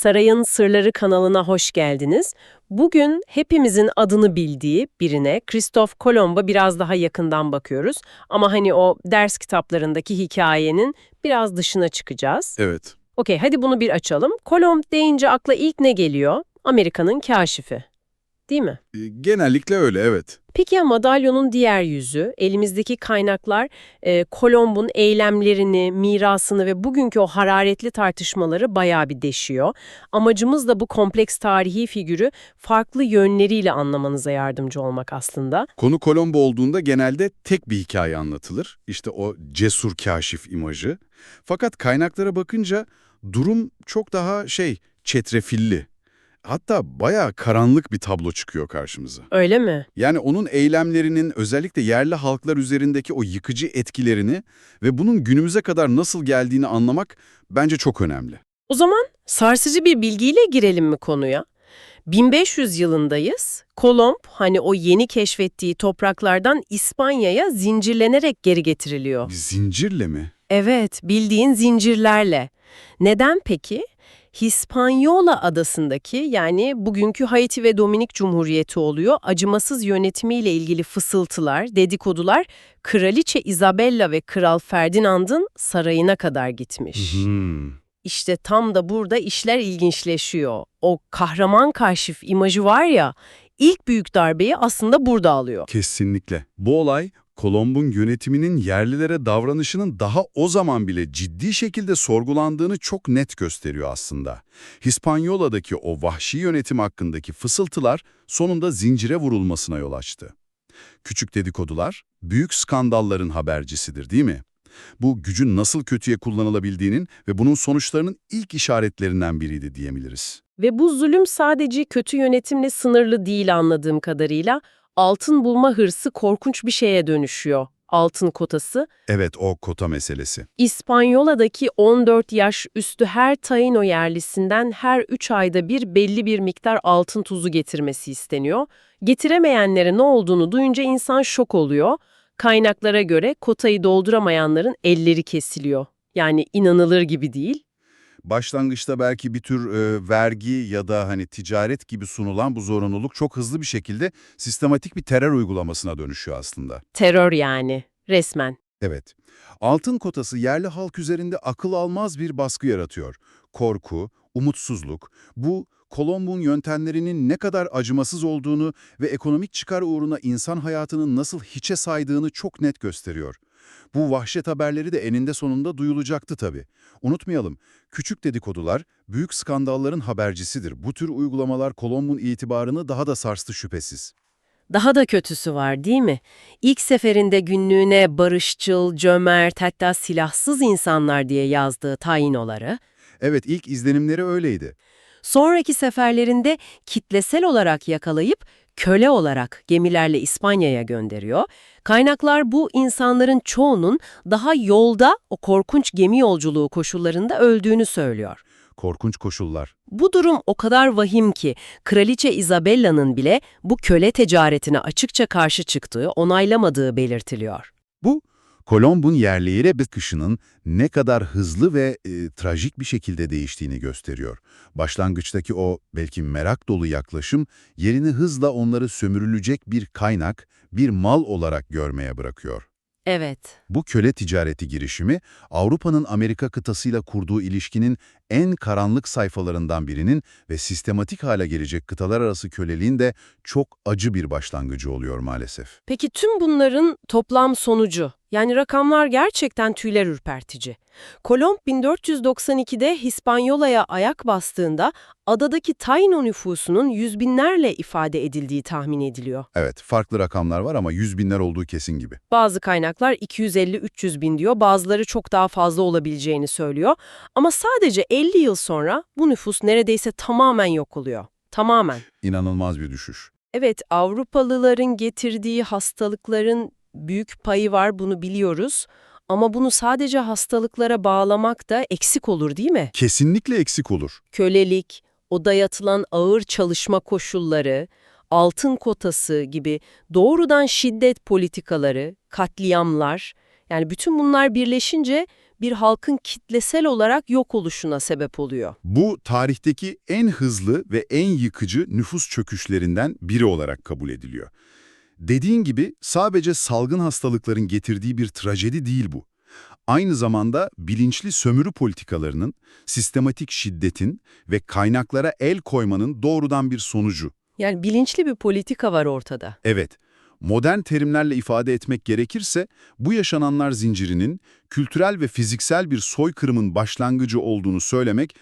Sarayın Sırları kanalına hoş geldiniz. Bugün hepimizin adını bildiği birine, Kristof Kolomb'a biraz daha yakından bakıyoruz. Ama hani o ders kitaplarındaki hikayenin biraz dışına çıkacağız. Evet. Okey, hadi bunu bir açalım. Kolomb deyince akla ilk ne geliyor? Amerika'nın kaşifi. Değil mi? E, Genellikle öyle, evet. Peki ya madalyonun diğer yüzü, elimizdeki kaynaklar e, Kolomb'un eylemlerini, mirasını ve bugünkü o hararetli tartışmaları bayağı bir deşiyor. Amacımız da bu kompleks tarihi figürü farklı yönleriyle anlamanıza yardımcı olmak aslında. Konu Kolombo olduğunda genelde tek bir hikaye anlatılır. İşte o cesur kaşif imajı. Fakat kaynaklara bakınca durum çok daha şey, çetrefilli. Hatta bayağı karanlık bir tablo çıkıyor karşımıza. Öyle mi? Yani onun eylemlerinin özellikle yerli halklar üzerindeki o yıkıcı etkilerini ve bunun günümüze kadar nasıl geldiğini anlamak bence çok önemli. O zaman sarsıcı bir bilgiyle girelim mi konuya? 1500 yılındayız. Kolomb hani o yeni keşfettiği topraklardan İspanya'ya zincirlenerek geri getiriliyor. Zincirle mi? Evet, bildiğin zincirlerle. Neden peki? Hispaniola adasındaki yani bugünkü Haiti ve Dominik Cumhuriyeti oluyor acımasız yönetimiyle ilgili fısıltılar, dedikodular Kraliçe Isabella ve Kral Ferdinand'ın sarayına kadar gitmiş. Hmm. İşte tam da burada işler ilginçleşiyor. O kahraman kaşif imajı var ya, ilk büyük darbeyi aslında burada alıyor. Kesinlikle. Bu olay Kolomb'un yönetiminin yerlilere davranışının daha o zaman bile ciddi şekilde sorgulandığını çok net gösteriyor aslında. Hispanyola'daki o vahşi yönetim hakkındaki fısıltılar sonunda zincire vurulmasına yol açtı. Küçük dedikodular, büyük skandalların habercisidir değil mi? Bu gücün nasıl kötüye kullanılabildiğinin ve bunun sonuçlarının ilk işaretlerinden biriydi diyebiliriz. Ve bu zulüm sadece kötü yönetimle sınırlı değil anladığım kadarıyla. Altın bulma hırsı korkunç bir şeye dönüşüyor. Altın kotası. Evet o kota meselesi. İspanyola'daki 14 yaş üstü her Taino yerlisinden her 3 ayda bir belli bir miktar altın tuzu getirmesi isteniyor. Getiremeyenlere ne olduğunu duyunca insan şok oluyor. Kaynaklara göre kotayı dolduramayanların elleri kesiliyor. Yani inanılır gibi değil. Başlangıçta belki bir tür e, vergi ya da hani ticaret gibi sunulan bu zorunluluk çok hızlı bir şekilde sistematik bir terör uygulamasına dönüşüyor aslında. Terör yani, resmen. Evet. Altın kotası yerli halk üzerinde akıl almaz bir baskı yaratıyor. Korku, umutsuzluk, bu Kolomb'un yöntemlerinin ne kadar acımasız olduğunu ve ekonomik çıkar uğruna insan hayatını nasıl hiçe saydığını çok net gösteriyor. Bu vahşet haberleri de eninde sonunda duyulacaktı tabii. Unutmayalım, küçük dedikodular büyük skandalların habercisidir. Bu tür uygulamalar Kolomb'un itibarını daha da sarstı şüphesiz. Daha da kötüsü var değil mi? İlk seferinde günlüğüne barışçıl, cömert hatta silahsız insanlar diye yazdığı tainoları, Evet, ilk izlenimleri öyleydi. sonraki seferlerinde kitlesel olarak yakalayıp köle olarak gemilerle İspanya'ya gönderiyor. Kaynaklar bu insanların çoğunun daha yolda o korkunç gemi yolculuğu koşullarında öldüğünü söylüyor. Korkunç koşullar. Bu durum o kadar vahim ki Kraliçe Isabella'nın bile bu köle ticaretine açıkça karşı çıktığı, onaylamadığı belirtiliyor. Bu, Kolomb'un yerliyle bakışının ne kadar hızlı ve e, trajik bir şekilde değiştiğini gösteriyor. Başlangıçtaki o belki merak dolu yaklaşım yerini hızla onları sömürülecek bir kaynak, bir mal olarak görmeye bırakıyor. Evet. Bu köle ticareti girişimi, Avrupa'nın Amerika kıtasıyla kurduğu ilişkinin en karanlık sayfalarından birinin ve sistematik hale gelecek kıtalar arası köleliğin de çok acı bir başlangıcı oluyor maalesef. Peki tüm bunların toplam sonucu, yani rakamlar gerçekten tüyler ürpertici. Kolomb 1492'de Hispanyola'ya ayak bastığında adadaki Taino nüfusunun yüz binlerle ifade edildiği tahmin ediliyor. Evet, farklı rakamlar var ama yüz binler olduğu kesin gibi. Bazı kaynaklar 250-300 bin diyor, bazıları çok daha fazla olabileceğini söylüyor. Ama sadece 50 yıl sonra bu nüfus neredeyse tamamen yok oluyor. Tamamen. İnanılmaz bir düşüş. Evet, Avrupalıların getirdiği hastalıkların büyük payı var, bunu biliyoruz. Ama bunu sadece hastalıklara bağlamak da eksik olur değil mi? Kesinlikle eksik olur. Kölelik, o dayatılan ağır çalışma koşulları, altın kotası gibi doğrudan şiddet politikaları, katliamlar, yani bütün bunlar birleşince bir halkın kitlesel olarak yok oluşuna sebep oluyor. Bu tarihteki en hızlı ve en yıkıcı nüfus çöküşlerinden biri olarak kabul ediliyor. Dediğin gibi sadece salgın hastalıkların getirdiği bir trajedi değil bu. Aynı zamanda bilinçli sömürü politikalarının, sistematik şiddetin ve kaynaklara el koymanın doğrudan bir sonucu. Yani bilinçli bir politika var ortada. Evet, modern terimlerle ifade etmek gerekirse bu yaşananlar zincirinin kültürel ve fiziksel bir soykırımın başlangıcı olduğunu söylemek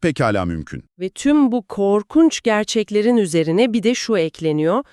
pekala mümkün. Ve tüm bu korkunç gerçeklerin üzerine bir de şu ekleniyor.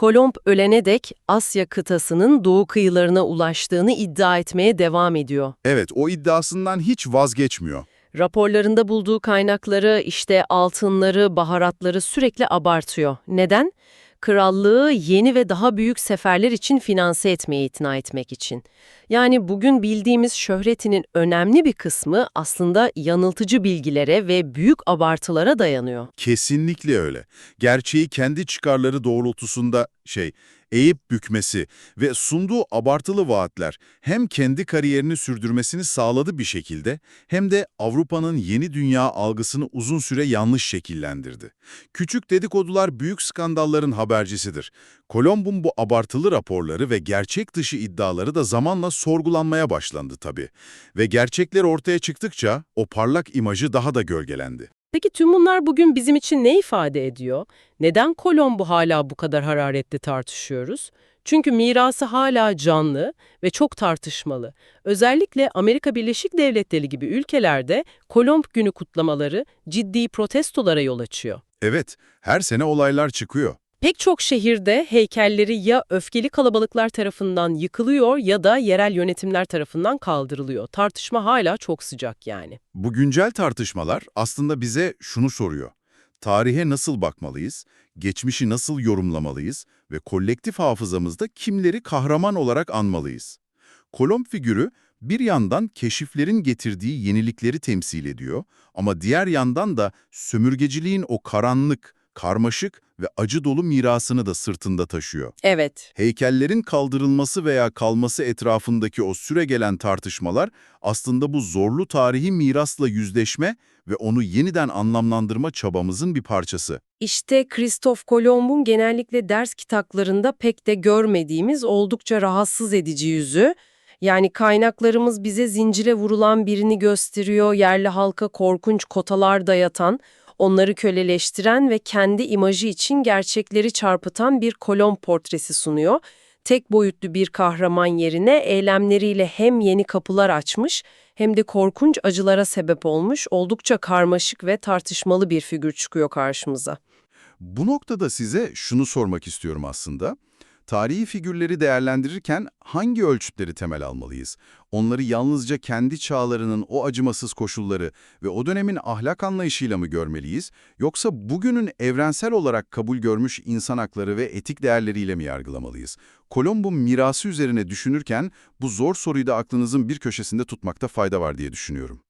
Kolomb ölene dek Asya kıtasının doğu kıyılarına ulaştığını iddia etmeye devam ediyor. Evet, o iddiasından hiç vazgeçmiyor. Raporlarında bulduğu kaynakları, işte altınları, baharatları sürekli abartıyor. Neden? Krallığı yeni ve daha büyük seferler için finanse etmeye ikna etmek için. Yani bugün bildiğimiz şöhretinin önemli bir kısmı aslında yanıltıcı bilgilere ve büyük abartılara dayanıyor. Kesinlikle öyle. Gerçeği kendi çıkarları doğrultusunda şey, eğip bükmesi ve sunduğu abartılı vaatler hem kendi kariyerini sürdürmesini sağladı bir şekilde hem de Avrupa'nın yeni dünya algısını uzun süre yanlış şekillendirdi. Küçük dedikodular büyük skandalların habercisidir. Kolomb'un bu abartılı raporları ve gerçek dışı iddiaları da zamanla sorgulanmaya başlandı tabii. Ve gerçekler ortaya çıktıkça o parlak imajı daha da gölgelendi. Peki tüm bunlar bugün bizim için ne ifade ediyor? Neden Kolomb'u hala bu kadar hararetli tartışıyoruz? Çünkü mirası hala canlı ve çok tartışmalı. Özellikle Amerika Birleşik Devletleri gibi ülkelerde Kolomb günü kutlamaları ciddi protestolara yol açıyor. Evet, her sene olaylar çıkıyor. Pek çok şehirde heykelleri ya öfkeli kalabalıklar tarafından yıkılıyor ya da yerel yönetimler tarafından kaldırılıyor. Tartışma hala çok sıcak yani. Bu güncel tartışmalar aslında bize şunu soruyor. Tarihe nasıl bakmalıyız, geçmişi nasıl yorumlamalıyız ve kolektif hafızamızda kimleri kahraman olarak anmalıyız? Kolomb figürü bir yandan keşiflerin getirdiği yenilikleri temsil ediyor ama diğer yandan da sömürgeciliğin o karanlık, karmaşık ve acı dolu mirasını da sırtında taşıyor. Evet. Heykellerin kaldırılması veya kalması etrafındaki o süregelen tartışmalar aslında bu zorlu tarihi mirasla yüzleşme ve onu yeniden anlamlandırma çabamızın bir parçası. İşte Kristof Kolomb'un genellikle ders kitaplarında pek de görmediğimiz oldukça rahatsız edici yüzü. Yani kaynaklarımız bize zincire vurulan birini gösteriyor, yerli halka korkunç kotalar dayatan, onları köleleştiren ve kendi imajı için gerçekleri çarpıtan bir Kolomb portresi sunuyor. Tek boyutlu bir kahraman yerine eylemleriyle hem yeni kapılar açmış hem de korkunç acılara sebep olmuş oldukça karmaşık ve tartışmalı bir figür çıkıyor karşımıza. Bu noktada size şunu sormak istiyorum aslında. Tarihi figürleri değerlendirirken hangi ölçütleri temel almalıyız? Onları yalnızca kendi çağlarının o acımasız koşulları ve o dönemin ahlak anlayışıyla mı görmeliyiz? Yoksa bugünün evrensel olarak kabul görmüş insan hakları ve etik değerleriyle mi yargılamalıyız? Kolomb'un mirası üzerine düşünürken bu zor soruyu da aklınızın bir köşesinde tutmakta fayda var diye düşünüyorum.